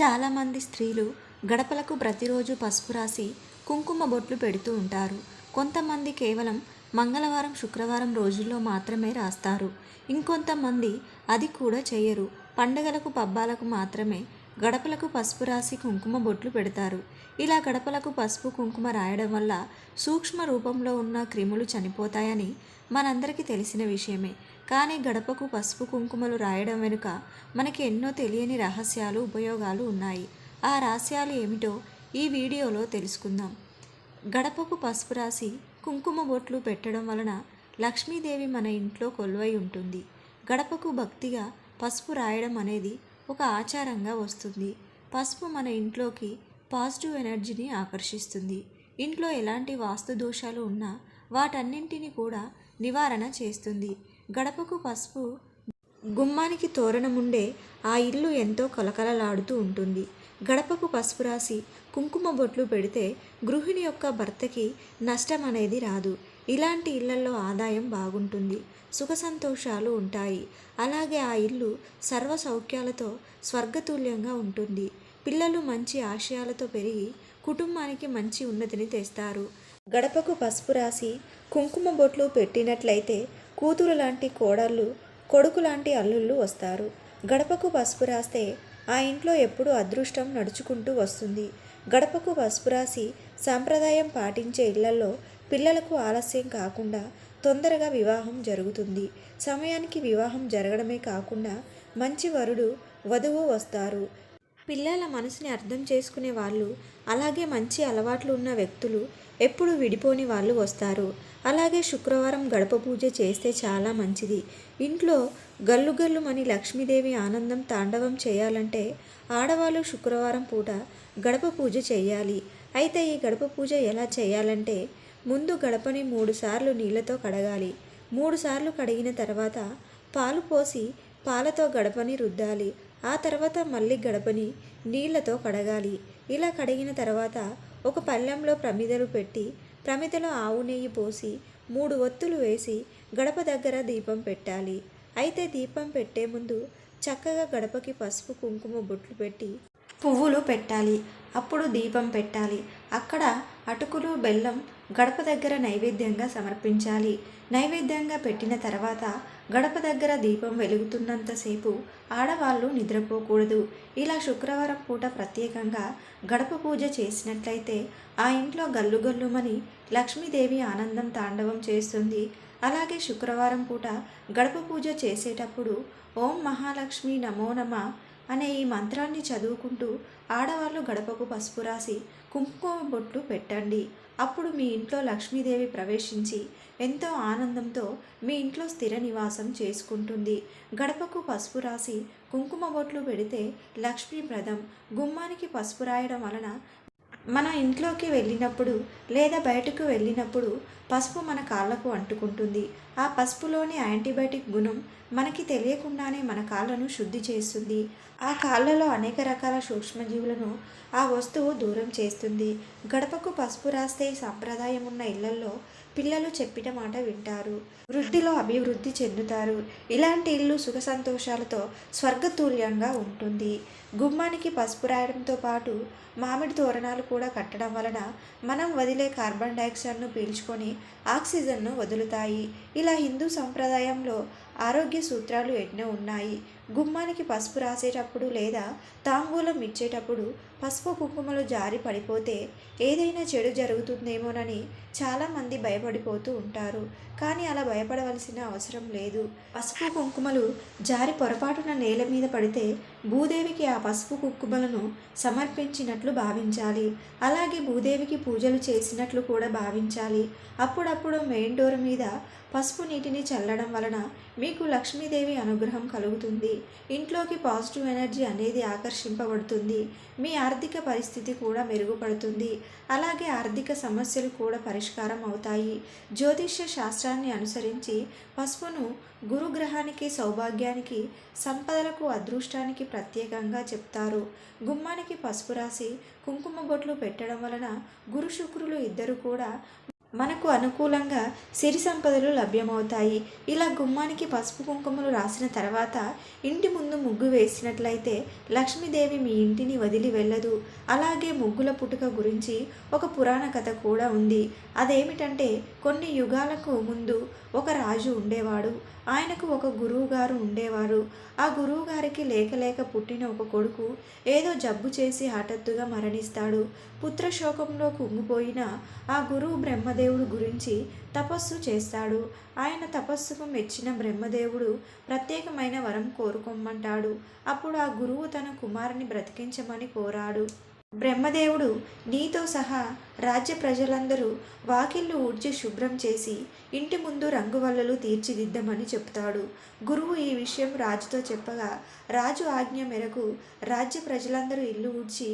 చాలామంది స్త్రీలు గడపలకు ప్రతిరోజు పసుపు రాసి కుంకుమ బొట్లు పెడుతూ ఉంటారు. కొంతమంది కేవలం మంగళవారం శుక్రవారం రోజుల్లో మాత్రమే రాస్తారు. ఇంకొంతమంది అది కూడా చేయరు పండగలకు పబ్బాలకు మాత్రమే గడపలకు పసుపు రాసి కుంకుమ బొట్లు పెడతారు. ఇలా గడపలకు పసుపు కుంకుమ రాయడం వల్ల సూక్ష్మ రూపంలో ఉన్న క్రిములు చనిపోతాయని మనందరికీ తెలిసిన విషయమే. కానీ గడపకు పసుపు కుంకుమలు రాయడం వెనుక మనకి ఎన్నో తెలియని రహస్యాలు ఉపయోగాలు ఉన్నాయి. ఆ రహస్యాలు ఏమిటో ఈ వీడియోలో తెలుసుకుందాం. గడపకు పసుపు రాసి కుంకుమ బొట్లు పెట్టడం వలన లక్ష్మీదేవి మన ఇంట్లో కొలువై ఉంటుంది. గడపకు భక్తిగా పసుపు రాయడం అనేది ఒక ఆచారంగా వస్తుంది. పసుపు మన ఇంట్లోకి పాజిటివ్ ఎనర్జీని ఆకర్షిస్తుంది. ఇంట్లో ఎలాంటి వాస్తు దోషాలు ఉన్నా వాటన్నింటినీ కూడా నివారణ చేస్తుంది. గడపకు పసుపు గుమ్మానికి తోరణముండే ఆ ఇల్లు ఎంతో కలకలలాడుతూ ఉంటుంది. గడపకు పసుపు రాసి కుంకుమ బొట్లు పెడితే గృహిణి యొక్క భర్తకి నష్టం అనేది రాదు. ఇలాంటి ఇళ్ళలో ఆదాయం బాగుంటుంది. సుఖ సంతోషాలు ఉంటాయి. అలాగే ఆ ఇల్లు సర్వ సౌఖ్యాలతో స్వర్గతుల్యంగా ఉంటుంది. పిల్లలు మంచి ఆశయాలతో పెరిగి కుటుంబానికి మంచి ఉన్నతిని తెస్తారు. గడపకు పసుపు రాసి కుంకుమ బొట్లు పెట్టినట్లయితే కూతురు లాంటి కోడళ్ళు కొడుకు లాంటి అల్లుళ్ళు వస్తారు. గడపకు పసుపు రాస్తే ఆ ఇంట్లో ఎప్పుడూ అదృష్టం నడుచుకుంటూ వస్తుంది. గడపకు పసుపు రాసి సాంప్రదాయం పాటించే ఇళ్ళలో పిల్లలకు ఆలస్యం కాకుండా తొందరగా వివాహం జరుగుతుంది. సమయానికి వివాహం జరగడమే కాకుండా మంచి వరుడు వధువు వస్తారు. పిల్లల మనసుని అర్థం చేసుకునే వాళ్ళు అలాగే మంచి అలవాట్లు ఉన్న వ్యక్తులు ఎప్పుడు విడిపోని వాళ్ళు వస్తారు. అలాగే శుక్రవారం గడప పూజ చేస్తే చాలా మంచిది. ఇంట్లో గల్లు గల్లుమని లక్ష్మీదేవి ఆనందం తాండవం చేయాలంటే ఆడవాళ్ళు శుక్రవారం పూట గడప పూజ చేయాలి. అయితే ఈ గడప పూజ ఎలా చేయాలంటే ముందు గడపని మూడుసార్లు నీళ్ళతో నీళ్ళతో కడగాలి. మూడుసార్లు కడిగిన తర్వాత పాలు పోసి పాలతో గడపని రుద్దాలి. ఆ తర్వాత మళ్ళీ గడపని నీళ్ళతో కడగాలి. ఇలా కడిగిన తర్వాత ఒక పళ్ళెంలో ప్రమిదలు పెట్టి ప్రమిదలో ఆవు నెయ్యి పోసి మూడు ఒత్తులు వేసి గడప దగ్గర దీపం పెట్టాలి. అయితే దీపం పెట్టే ముందు చక్కగా గడపకి పసుపు కుంకుమ బొట్లు పెట్టి పువ్వులు పెట్టాలి. అప్పుడు దీపం పెట్టాలి. అక్కడ అటుకులు బెల్లం గడప దగ్గర నైవేద్యంగా సమర్పించాలి. నైవేద్యంగా పెట్టిన తర్వాత గడప దగ్గర దీపం వెలుగుతున్నంతసేపు ఆడవాళ్ళు నిద్రపోకూడదు. ఇలా శుక్రవారం పూట ప్రత్యేకంగా గడప పూజ చేసినట్లయితే ఆ ఇంట్లో గల్లు గల్లుమని లక్ష్మీదేవి ఆనందం తాండవం చేస్తుంది. అలాగే శుక్రవారం పూట గడప పూజ చేసేటప్పుడు ఓం మహాలక్ష్మి నమో నమ అనే ఈ మంత్రాన్ని చదువుకుంటూ ఆడవాళ్ళు గడపకు పసుపు రాసి కుంకుమ బొట్లు పెట్టండి. అప్పుడు మీ ఇంట్లో లక్ష్మీదేవి ప్రవేశించి ఎంతో ఆనందంతో మీ ఇంట్లో స్థిర నివాసం చేసుకుంటుంది. గడపకు పసుపు రాసి కుంకుమ బొట్లు పెడితే లక్ష్మీప్రదం. గుమ్మానికి పసుపు రాయడం వలన మన ఇంట్లోకి వెళ్ళినప్పుడు లేదా బయటకు వెళ్ళినప్పుడు పసుపు మన కాళ్ళకు అంటుకుంటుంది. ఆ పసుపులోని యాంటీబయాటిక్ గుణం మనకి తెలియకుండానే మన కాళ్ళను శుద్ధి చేస్తుంది. ఆ కాళ్ళలో అనేక రకాల సూక్ష్మజీవులను ఆ వస్తువు దూరం చేస్తుంది. గడపకు పసుపు రాస్తే సాంప్రదాయం ఉన్న ఇళ్ళల్లో పిల్లలు చెప్పిన మాట వింటారు. వృద్ధిలో అభివృద్ధి చెందుతారు. ఇలాంటి ఇల్లు సుఖ సంతోషాలతో స్వర్గతుల్యంగా ఉంటుంది. గుమ్మానికి పసుపు రాయడంతో పాటు మామిడి తోరణాలు కూడా కట్టడం వలన మనం వదిలే కార్బన్ డైఆక్సైడ్ను పీల్చుకొని ఆక్సిజన్ను వదులుతాయి. ఇలా హిందూ సంప్రదాయంలో ఆరోగ్య సూత్రాలు ఎన్నో ఉన్నాయి. గుమ్మానికి పసుపు రాసేటప్పుడు లేదా తాంబూలం ఇచ్చేటప్పుడు పసుపు కుంకుమలు జారి పడిపోతే ఏదైనా చెడు జరుగుతుందేమోనని చాలామంది భయపడిపోతూ ఉంటారు. కానీ అలా భయపడవలసిన అవసరం లేదు. పసుపు కుంకుమలు జారి పొరపాటున నేల మీద పడితే భూదేవికి ఆ పసుపు కుంకుమలను సమర్పించినట్లు భావించాలి. అలాగే భూదేవికి పూజలు చేసినట్లు కూడా భావించాలి. అప్పుడప్పుడు మెయిన్ డోర్ మీద పసుపు నీటిని చల్లడం వలన మీకు లక్ష్మీదేవి అనుగ్రహం కలుగుతుంది. ఇంట్లోకి పాజిటివ్ ఎనర్జీ అనేది ఆకర్షింపబడుతుంది. మీ ఆర్థిక పరిస్థితి కూడా మెరుగుపడుతుంది. అలాగే ఆర్థిక సమస్యలు కూడా పరిష్కారం అవుతాయి. జ్యోతిష్య శాస్త్రాన్ని అనుసరించి పసుపును గురుగ్రహానికి సౌభాగ్యానికి సంపదలకు అదృష్టానికి ప్రత్యేకంగా చెప్తారు. గుమ్మానికి పసుపు రాసి కుంకుమ బొట్లు పెట్టడం వలన గురు శుక్రులు ఇద్దరు కూడా మనకు అనుకూలంగా సిరి సంపదలు లభ్యమవుతాయి. ఇలా గుమ్మానికి పసుపు కుంకుమలు రాసిన తర్వాత ఇంటి ముందు ముగ్గు వేసినట్లయితే లక్ష్మీదేవి మీ ఇంటిని వదిలి వెళ్ళదు. అలాగే ముగ్గుల పుట్టుక గురించి ఒక పురాణ కథ కూడా ఉంది. అదేమిటంటే కొన్ని యుగాలకు ముందు ఒక రాజు ఉండేవాడు. ఆయనకు ఒక గురువు గారు ఉండేవారు. ఆ గురువు గారికి లేక లేక పుట్టిన ఒక కొడుకు ఏదో జబ్బు చేసి హఠాత్తుగా మరణిస్తాడు. పుత్రశోకంలో కుంగిపోయిన ఆ గురువు బ్రహ్మదేవుడు గురించి తపస్సు చేస్తాడు. ఆయన తపస్సుకు మెచ్చిన బ్రహ్మదేవుడు ప్రత్యేకమైన వరం కోరుకోమంటాడు అప్పుడు ఆ గురువు తన కుమారుని బ్రతికించమని కోరాడు. బ్రహ్మదేవుడు నీతో సహా రాజ్య ప్రజలందరూ వాకిళ్ళు ఊడ్చి శుభ్రం చేసి ఇంటి ముందు రంగువల్లలు తీర్చిదిద్దమని చెప్తాడు. గురువు ఈ విషయం రాజుతో చెప్పగా రాజు ఆజ్ఞ మేరకు రాజ్య ప్రజలందరూ ఇల్లు ఊడ్చి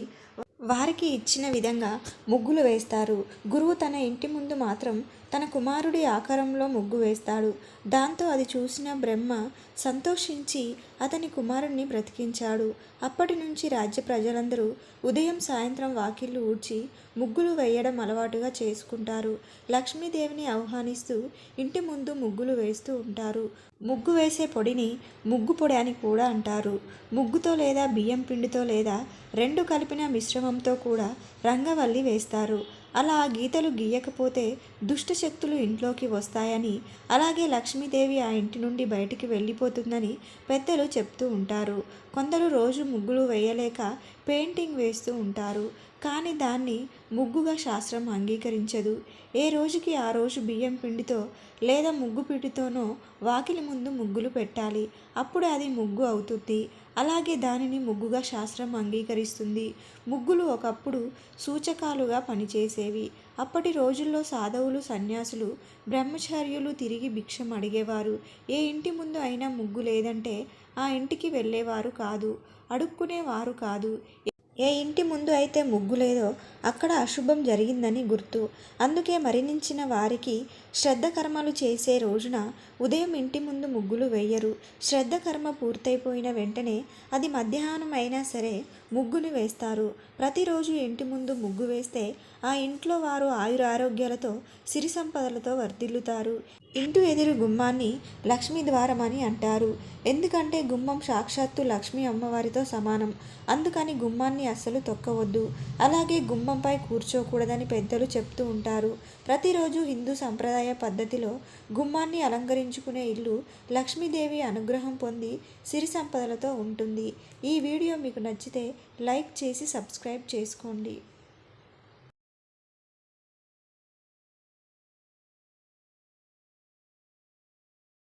వారికి ఇచ్చిన విధంగా ముగ్గులు వేస్తారు. గురువు తన ఇంటి ముందు మాత్రం తన కుమారుడి ఆకారంలో ముగ్గు వేస్తాడు. దాంతో అది చూసిన బ్రహ్మ సంతోషించి అతని కుమారుణ్ణి బ్రతికించాడు. అప్పటి నుంచి రాజ్య ప్రజలందరూ ఉదయం సాయంత్రం వాకిళ్ళు ఊడ్చి ముగ్గులు వేయడం అలవాటుగా చేసుకుంటారు. లక్ష్మీదేవిని ఆహ్వానిస్తూ ఇంటి ముందు ముగ్గులు వేస్తూ ఉంటారు. ముగ్గు వేసే పొడిని ముగ్గు పొడి అని కూడా అంటారు. ముగ్గుతో లేదా బియ్యం పిండితో లేదా రెండు కలిపిన మిశ్రమంతో కూడా రంగవల్లి వేస్తారు. అలా ఆ గీతలు గీయకపోతే దుష్ట శక్తులు ఇంట్లోకి వస్తాయని అలాగే లక్ష్మీదేవి ఆ ఇంటి నుండి బయటికి వెళ్ళిపోతుందని పెద్దలు చెప్తూ ఉంటారు. కొందరు రోజు ముగ్గులు వేయలేక పెయింటింగ్ వేస్తూ ఉంటారు. కానీ దాన్ని ముగ్గుగా శాస్త్రం అంగీకరించదు. ఏ రోజుకి ఆ రోజు బియ్యం పిండితో లేదా ముగ్గు పిండితోనో వాకిలి ముందు ముగ్గులు పెట్టాలి. అప్పుడు అది ముగ్గు అవుతుంది. అలాగే దానిని ముగ్గుగా శాస్త్రం అంగీకరిస్తుంది. ముగ్గులు ఒకప్పుడు సూచకాలుగా పనిచేసేవి. అప్పటి రోజుల్లో సాధవులు సన్యాసులు బ్రహ్మచార్యులు తిరిగి భిక్షం అడిగేవారు. ఏ ఇంటి ముందు అయినా ముగ్గు లేదంటే ఆ ఇంటికి వెళ్ళేవారు కాదు. అడుక్కునేవారు కాదు. ఏ ఇంటి ముందు అయితే ముగ్గు లేదో అక్కడ అశుభం జరిగిందని గుర్తు. అందుకే మరణించిన వారికి శ్రద్ధ కర్మలు చేసే రోజున ఉదయం ఇంటి ముందు ముగ్గులు వేయరు. శ్రద్ధ కర్మ పూర్తయిపోయిన వెంటనే అది మధ్యాహ్నం అయినా సరే ముగ్గుని వేస్తారు. ప్రతిరోజు ఇంటి ముందు ముగ్గు వేస్తే ఆ ఇంట్లో వారు ఆయురారోగ్యాలతో సిరి సంపదలతో వర్ధిల్లుతారు. ఇంటి ఎదురు గుమ్మాన్ని లక్ష్మీ ద్వారం అని అంటారు. ఎందుకంటే గుమ్మం సాక్షాత్తు లక్ష్మీ అమ్మవారితో సమానం. అందుకని గుమ్మాన్ని అస్సలు తొక్కవద్దు. అలాగే గుమ్మంపై కూర్చోకూడదని పెద్దలు చెప్తూ ఉంటారు. ప్రతిరోజు హిందూ సంప్రదాయ పద్ధతిలో గుమ్మాన్ని అలంకరించుకునే ఇల్లు లక్ష్మీదేవి అనుగ్రహం పొంది సిరి సంపదలతో ఉంటుంది. ఈ వీడియో మీకు నచ్చితే లైక్ చేసి సబ్స్క్రైబ్ చేసుకోండి.